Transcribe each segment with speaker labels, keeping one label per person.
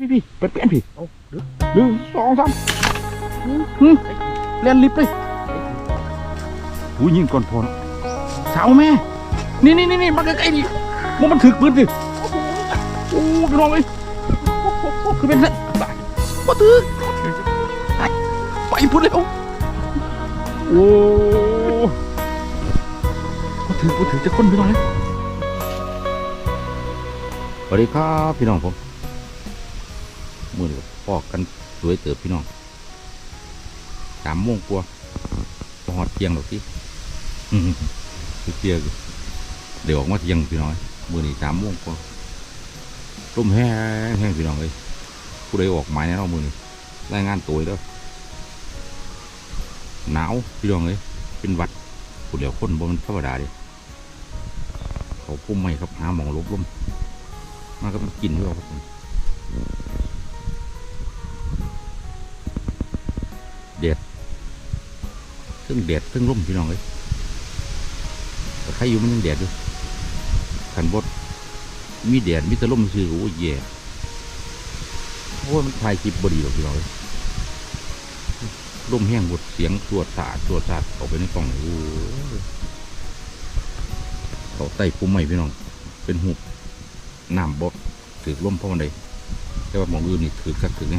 Speaker 1: พี่พี่ไปเปลี่ยนพี่
Speaker 2: เอาดึก
Speaker 1: หนึ่งสองสามหึเล่นลิฟต์เลยหูยิงก่อนพอนะสาวแม่ นี่นี่นี่นี่มาใกล้ๆดิมันมันถึกปืนสิโอ้พี่น้องเอ้ยคือเป็นสัตว์ตายมาถึกไปไปพูดเร็วโอ้มาถึกมาถึกจะคนพี่น้องเลยสวัสดีครับพี่น้องผม มือนี้ก็พอกกันสวยเติบพี่น้องสามโมงกว่าหอดเทียงหรอกพี่คือเทียงเดี๋ยวออกมาเทียงพี่น้องมือนี้สามโมงกว่าร่มแห้งแห้งพี่น้องเลยผู้ใดออกหมายแน่นอนมือนี้รายงานตัวแล้วหนาวพี่น้องเลยเป็นวัดผู้เดียวคนบนธรรมดาเดิเขาพุ่มไม่ครับหาหมองลบลมมาก็มันกินด้วยครับ ผมซึ่งแดดซึ่งร่มพี่น้องเลยแต่ใครอยู่มันยังแดดอยู่ขันบดมีแดดมีตะร่มซื้อโอ้ยแย่โอ้ยมันถ่ายคลิปบดีหรอกพี่น้องเลยร่มแห้งบดเสียงตรวจสาตรวจสาดออกไปในกล่องโอ้เขาไต่ปุ่มใหม่พี่น้อง เป็นหุบน้ำบดถือร่มเพราะมันใดแต่ว่าหมองอื่นนี่ถือกักถือไง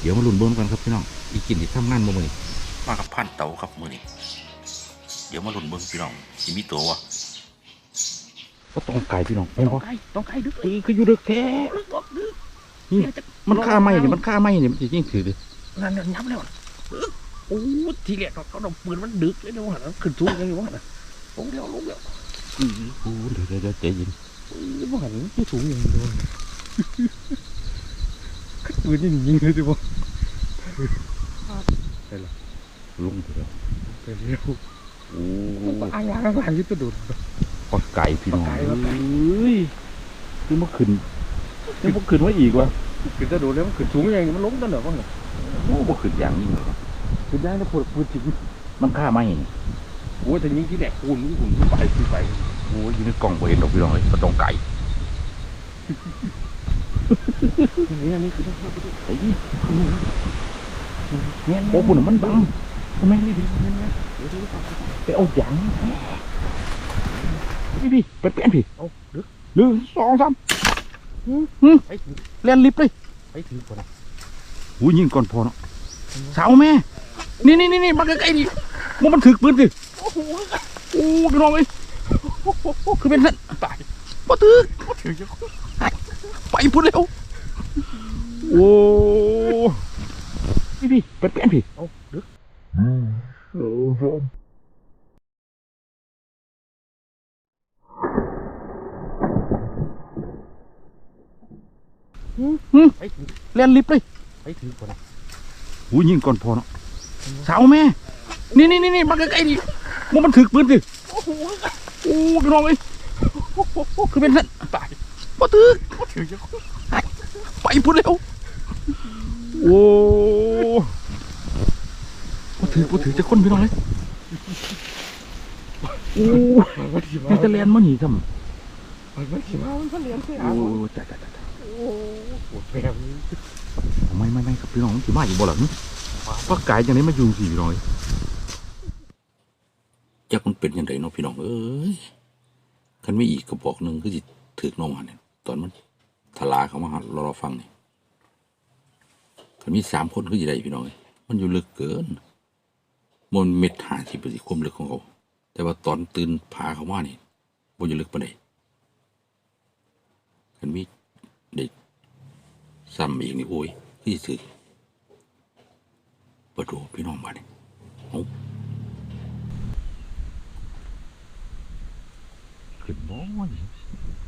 Speaker 1: เดี๋ยวมาลุ้นเบิ้งกันครับพี่น้อง อีกกินที่ทำงานบ่มือนี้มากับพันเต๋าครับมือนี้เดี๋ยวมาลุ้นเบิ้งพี่น้องสิมีตัววะก็ต้องไก่พี่น้อง
Speaker 2: ต้
Speaker 1: เห็น
Speaker 2: อง
Speaker 1: ปะ
Speaker 2: ไก่ต้องไก่ดึก
Speaker 1: เออคืออยู่ดึกแท้
Speaker 2: ดึกดึกดึก
Speaker 1: นี่มันฆ่าไม่เนี่ยมันฆ่าไม่เนี่ยมันจะยิ่งถือดิ
Speaker 2: นั่นนั่นย้ำแล้วโอ้ทีแรกเขาเขาปืนมันดึกเลยนะว่าขึ้นสูงยังอยู่ว่าลงเร็วลงเร็ว
Speaker 1: โอ้เดี๋ยวเดี๋ยวเดี๋ยวใจเย็น
Speaker 2: ว่าหันที่สูงยังอยู่ขึ้น ปืนยังยิงเลยสิบ่
Speaker 1: ลุงเถอะ
Speaker 2: ไปเร็ว
Speaker 1: โอ้
Speaker 2: อ่างอ่างอ่างยึดตัวดูด
Speaker 1: ปลาไก่พี่น้องเอ้ยนี่มันขึ้นนี่มันขึ้นว่าอีกวะ
Speaker 2: ขึ้นตัวดูแล้วมันขึ้นสูงยังมันล้มตั้งแต่ว่า
Speaker 1: โอ้มันขึ้นอย่างนี้เลย
Speaker 2: ขึ้นได้แล้วปวดปวดจริง
Speaker 1: มันฆ่าไม่
Speaker 2: โอ้แต่ยิงที่แหลกคูณมันหุ่นไปขึ้นไป
Speaker 1: โอ้ยยู่ในกล่องเห็นดอกพี่น้องเลยมันต้องไก่ โอ้ปุ่นมันบังทำไมนี่ดิไปเอาอย่างพี่พี่ไปเปลี่ยนพี่
Speaker 2: เอาดึก
Speaker 1: หนึ่งสองสาม
Speaker 2: ไปถือ
Speaker 1: เล่นลิฟต์เลย
Speaker 2: ไปถือก่อนนะ
Speaker 1: หูยิงก่อนพอเนาะสาวแม่ นี่นี่นี่นี่มาใกล้ๆดิมันมันถึกปืนสิโอ้โหพี่น้องเอ้ยคือเป็นสัตว์ตายมาถึก
Speaker 2: ถือจะ
Speaker 1: ไปพูดเร็ว โอ้พี่พี่ไปเปลี่ยนพี่
Speaker 2: เอาดึกไปถือ
Speaker 1: เล่นลิฟต์เลย
Speaker 2: ไปถือก่อนนะ
Speaker 1: หูยิงก่อนพอเนาะสาวแม่ นี่นี่นี่นี่มาใกล้ๆดิมันมันถึกปืนสิโอ้พี่น้องเอ้ยคือเป็นสัตว์ ตายมาถึก
Speaker 2: ถือจะ
Speaker 1: ไปพูดเร็วโอ้มาถือมาถือจะคนพี่น้องเลยโอ้
Speaker 2: มันขี่มา
Speaker 1: มันจะเลียนมาหนีทำ
Speaker 2: มันขี่มามันก็เลี้ยงเสีย
Speaker 1: โอ้จ่ายจ่ายจ่าย
Speaker 2: โอ้ปวดแผล
Speaker 1: ไม่ไม่ไม่ครับพี่น้องมันถือมาอยู่บ่หลังปากกายอย่างนี้มาอยู่สี่พี่น้องจักมันเป็นยังไงเนาะพี่น้องเอ้ยคันไม่อีกกระบอกหนึ่งก็จะถือน้องหันเนี่ย ตอนมันทลาเขามาหาเราเราฟังนี่คันมีสามคนก็จะได้พี่น้องมันอยู่ลึกเกินมันเม็ดหาสิบสิความลึกของเขา แต่ว่าตอนตื่นพาเขามานี่บ่อยู่ลึกปานใดคันมีเด็กซ้ำอีกนี่โอ้ยคือสิถือประตูพี่น้องบ้านนี่เอาขึ้นบ่นี่เฮ้ยตัวอยุ่แท้ตายมิดจีดีอยู่อะยิ่งเลยที่หยอกมัน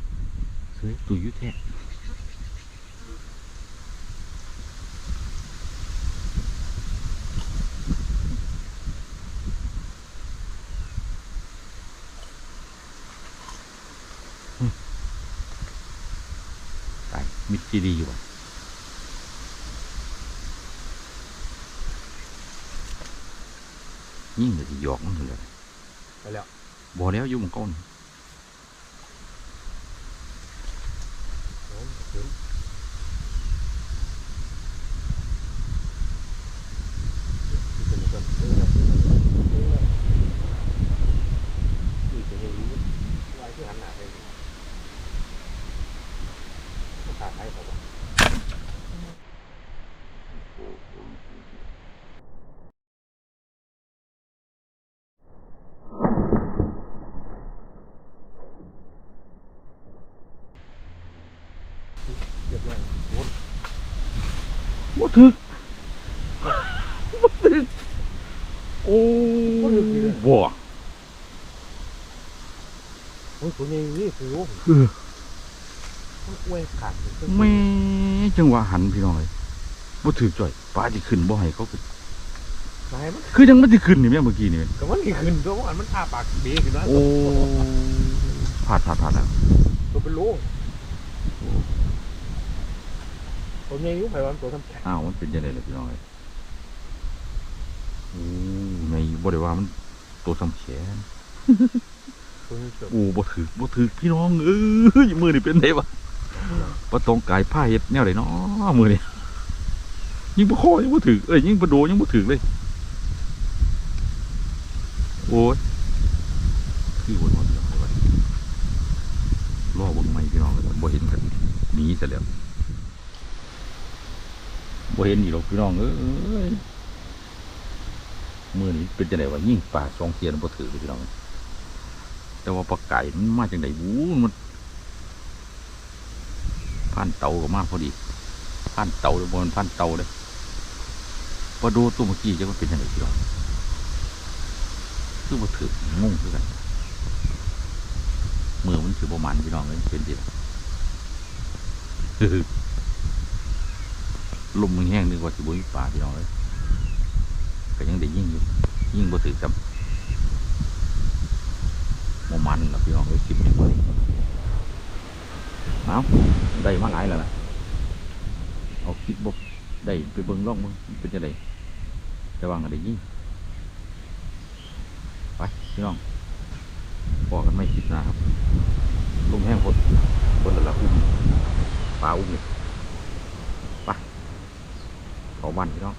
Speaker 1: เลย
Speaker 2: ไปแล้ว
Speaker 1: บอกแล้วอยู่หมังก้อน
Speaker 2: ไป เขาบอกเรียบร้อยโอ้ย
Speaker 1: บ่ถึกบ่ถึกโอ้
Speaker 2: บ่ถึกอีกเลย
Speaker 1: บ่
Speaker 2: โอ้ยตัวใหญ่นี่คือโอ้ย
Speaker 1: เออ
Speaker 2: มัน อวยขาดเลย
Speaker 1: แม่จังหวะหันพี่น้องเอ้ยบ่ถึกจ่อยปลาสิขึ้นบ่ให้เขาขึ้น
Speaker 2: นายมัน
Speaker 1: คือยังมันสิขึ้นนี่แม่เมื่อกี้นี่แม่
Speaker 2: ก็มันนี่ขึ้นตัวมันมันอ้าปากเบี้ขึ้นมา
Speaker 1: โอ้พลาดพลาดพลาดแล้ว
Speaker 2: ตัวเป็นโลตัวใหญ่อยุ่งไปวันตัวทำแข็ง
Speaker 1: อ้าวมันเป็นยังไงล่ะพี่น้องเอ้ยโอ้ไม่บ่ได้ว่ามันตัวสำแขน
Speaker 2: ตัวนี้เกือบ
Speaker 1: โอ้บ่ถือบ่ถือพี่น้องเอ้ยมือนี่เป็นไงวะ บ่ตรงกายผ้าเฮ็ดแนวใดเนาะมือนี่ยิงบ่คอยังบ่ถือเอ้ยยิ่งบ่โดยังบ่ถือเลย โอ้ยคือบ่นอนพี่น้องเลยวะรอบังใหม่พี่น้องเลยบ่เห็นกันหนีซะแล้วบ่เห็นอีกหรอกพี่น้องเอ้ยมือนี้เป็นจังไดวะยิ่งปลาสองเทียนบ่ถือเลยพี่น้องแต่ว่าปลาไก่มันมาจากไหนวู้มัน พันเตาก็มาพอดีพันเตาบนพันเตาเลยพอดูตัวเมื่อกี้จะมันเป็นยังไงพี่น้องคือมาถืองงคือกันมือมันถือประมาณพี่น้องเลยเป็นดิลมมันแห้งนึกว่าสิบุยป่าพี่น้องเลยก็ยังได้ยิ่งอยู่ยิ่งบ่ถือจำบ่มันล่ะพี่น้องเอ้ยคลิปนี้บ่ได้ เอาได้มาหลายแล้วนะเอาคลิปบ่ได้ไปเบิ่งร่องเบิ่งเป็นจังไดแต่ว่าก็ได้ยิงไปพี่น้องบอกกันไม่คลิปหนะครับลมแห้งพดพดแล้วละอุ้มปลาอุ้มนี่ไปเขาบ้านพี่น้อง